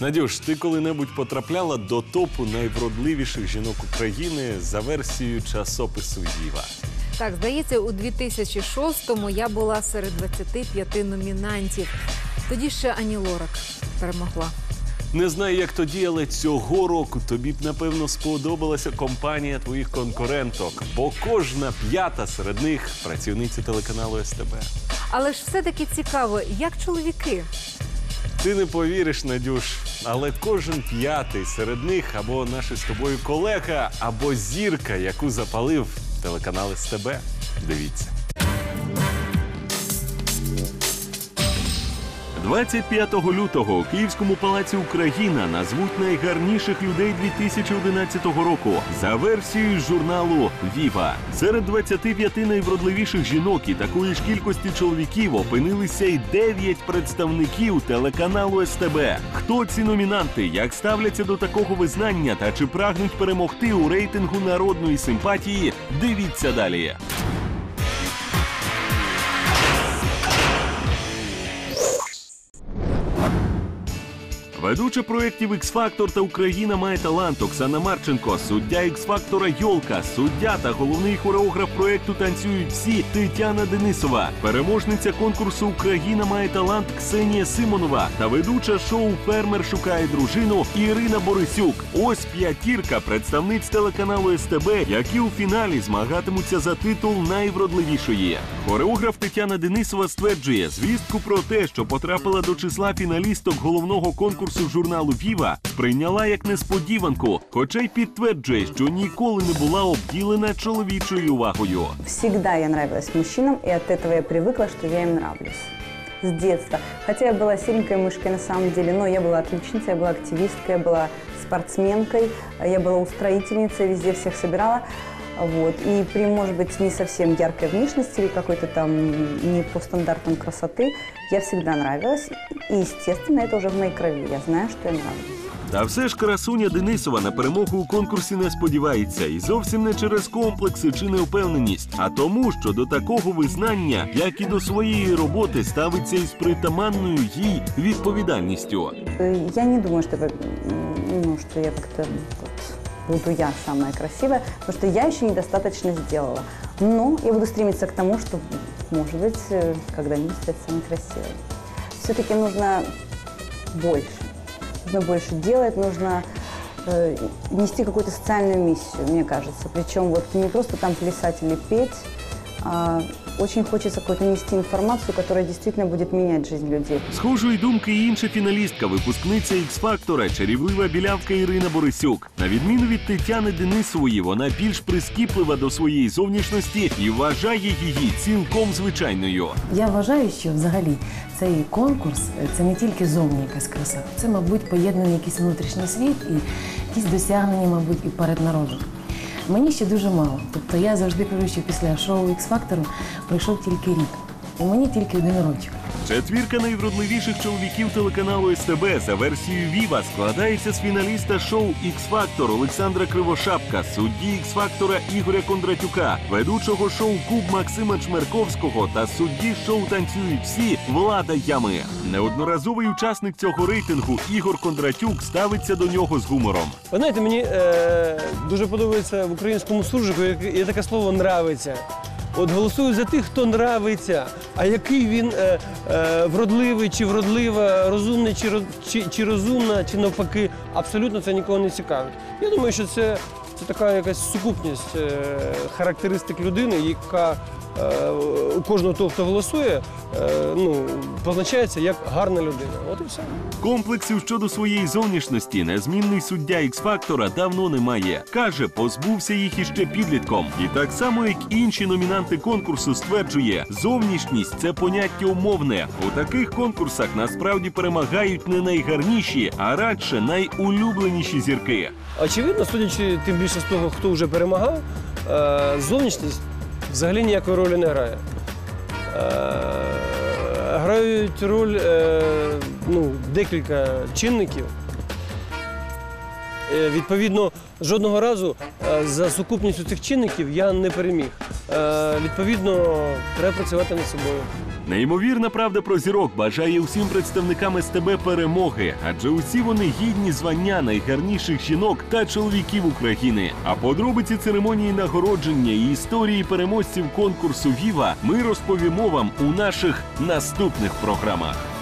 Надюш, ти коли-небудь потрапляла до топу найвродливіших жінок України за версією часопису Віва? Так, здається, у 2006-му я була серед 25 номінантів. Тоді ще Ані Лорак перемогла. Не знаю, як тоді, але цього року тобі б напевно сподобалася компанія твоїх конкуренток, бо кожна п'ята серед них працівниці телеканалу СТБ. Але ж все-таки цікаво, як чоловіки. Ти не повіриш, Надюш, але кожен п'ятий серед них або наші з тобою колега, або зірка, яку запалив телеканал СТБ. Дивіться. 25 лютого у Київському палаці Україна назвуть найгарніших людей 2011 року за версією журналу Віва. Серед 25 найвродливіших жінок і такої ж кількості чоловіків опинилися й 9 представників телеканалу СТБ. Хто ці номінанти, як ставляться до такого визнання та чи прагнуть перемогти у рейтингу народної симпатії? Дивіться далі. Ведуча проєктів «Х-Фактор» та Україна має талант Оксана Марченко, суддя «Х-Фактора» Йолка, суддя та головний хореограф проєкту Танцюють всі Тетяна Денисова, переможниця конкурсу Україна має талант Ксенія Симонова та ведуча шоу Фермер шукає дружину Ірина Борисюк. Ось п'ятірка представниць телеканалу СТБ, які у фіналі змагатимуться за титул найвродливішої. Хореограф Тетяна Денисова стверджує, звістку про те, що потрапила до числа фіналісток головного конкурсу журналу Віва, сприйняла як несподіванку, хоча й підтверджує, що ніколи не була обділена чоловічою увагою. Всегда я нравилась мужчинам, и от этого я привыкла, что я им нравлюсь. С детства. Хотя я была серенькой мышкой на самом деле, но я была отличницей, я была активисткой, я была спортсменкой, я была устроительницей, везде всех собирала. Вот. И при, может быть, не совсем яркой внешности или какой-то там не по стандартам красоты, я всегда нравилась. И, естественно, это уже в моей крови. Я знаю, что я нравлюсь. Та все ж красуня Денисова на перемогу у конкурсі не сподівається, і зовсім не через комплекси чи неупевненість, а тому, що до такого визнання, як і до своєї роботи, ставиться із притаманною їй відповідальністю. Э, Я не думаю, что, это, м, ну, что я как-то вот, буду я самая красивая, потому что я еще недостаточно сделала. Но я буду стремиться к тому, что, может быть, э, когда-нибудь стать самой красивой. Все-таки нужно больше. Нужно больше делать, нужно э, нести какую-то социальную миссию, мне кажется. Причем вот не просто там плясать или петь, очень хочется какую-то нести информацию, которая действительно будет менять жизнь людей. Схожої думки і інша фіналістка, випускниця Ікс-фактора, чарівлива білявка Ірина Борисюк. На відміну від Тетяни Денисової, вона більш прискіплива до своєї зовнішності і вважає її цілком звичайною. Я вважаю, що взагалі цей конкурс це не тільки зовні якась краса, це, мабуть, поєднаний якийсь внутрішній світ і якісь досягнення, мабуть, і перед народом. Мені ще дуже мало. Тобто я завжди кажу, що після шоу X-Factor пройшов тільки рік. І мені тільки один рочок. Четвірка найвродливіших чоловіків телеканалу СТБ за версією Віва складається з фіналіста шоу X-Factor Олександра Кривошапка, судді X-Factor Ігоря Кондратюка, ведучого шоу Куб Максима Чмерковського та судді шоу Танцюють всі Влада Ями. Неодноразовий учасник цього рейтингу Ігор Кондратюк ставиться до нього з гумором. Ви знаєте, мені е, дуже подобається в українському суржику є таке слово нравиться. От голосую за тих, хто нравиться. А який він е, е, вродливий чи вродлива, розумний чи, чи, чи розумна, чи навпаки, абсолютно це нікого не цікавить. Я думаю, що це, це така якась сукупність е, характеристик людини, яка у кожного того, хто голосує, е, ну, позначається як гарна людина. От і все. Комплексів щодо своєї зовнішності незмінний суддя Х-фактора давно не має. Каже, позбувся їх іще підлітком. І так само, як інші номінанти конкурсу, стверджує, зовнішність це поняття умовне. У таких конкурсах насправді перемагають не найгарніші, а радше найулюбленіші зірки. Очевидно, судячи тим більше з того, хто вже перемагав, е, зовнішність взагалі ніякої ролі не грає. Е, Грають роль е, ну, декілька чинників. Е, Відповідно, жодного разу за сукупністю цих чинників я не переміг. Відповідно, треба працювати над собою. Неймовірна правда про зірок бажає усім представникам СТБ перемоги, адже усі вони гідні звання найгарніших жінок та чоловіків України. А подробиці церемонії нагородження і історії переможців конкурсу Віва ми розповімо вам у наших наступних програмах.